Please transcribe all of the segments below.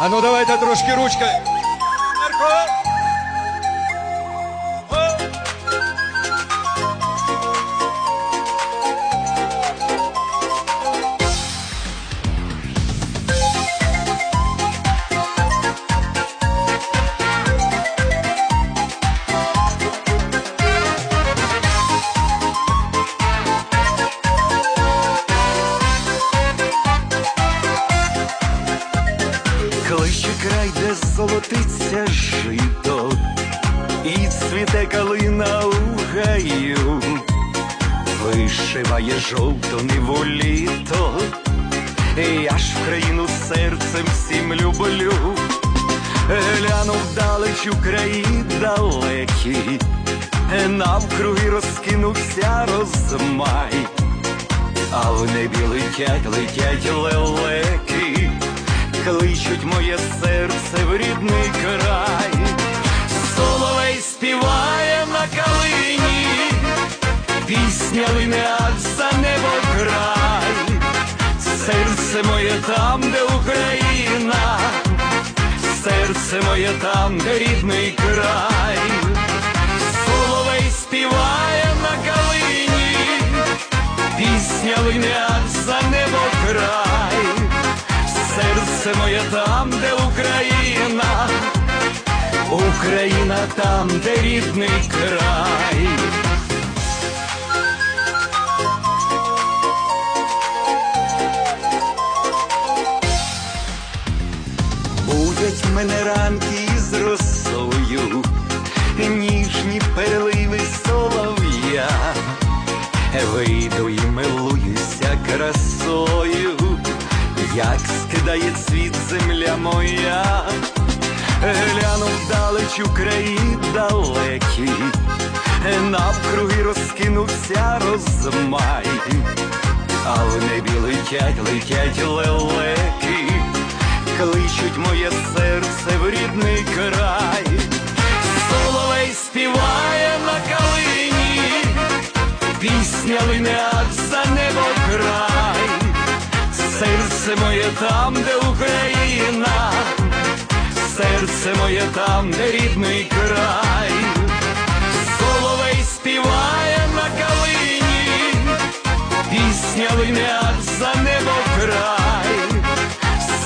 А ну давайте трошки ручкою. Марко! Край, де золотиться жито, і цвіте калина у гаю, вишиває жовто ниву літо, я ж в країну серцем всім люблю, гляну вдалеч у краї далекі, навкруги розкинувся розмай. А в небі летять, летять лелеки, кличуть моє серце в рідний край. Соловей співає на калині, пісня лине за небо край. Серце моє там, де Україна, серце моє там, де рідний край. Серце моє там, де Україна, Україна там, де рідний край. Будять мене ранки із росою, ніжні переливи солов'я. Вийду і милуюся красою, як скидає цвіт земля моя, гляну вдалеч у краї далекі, навкруги розкинувся розмай, а в небі летять, летять лелеки, кличуть моє серце в рідний край, соловей співає на калині. Пісня лине серце моє там, де Україна, серце моє там, де рідний край, соловей співає на калині, пісня лине за небо край,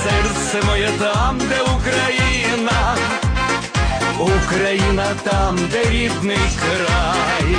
серце моє там, де Україна, Україна там, де рідний край.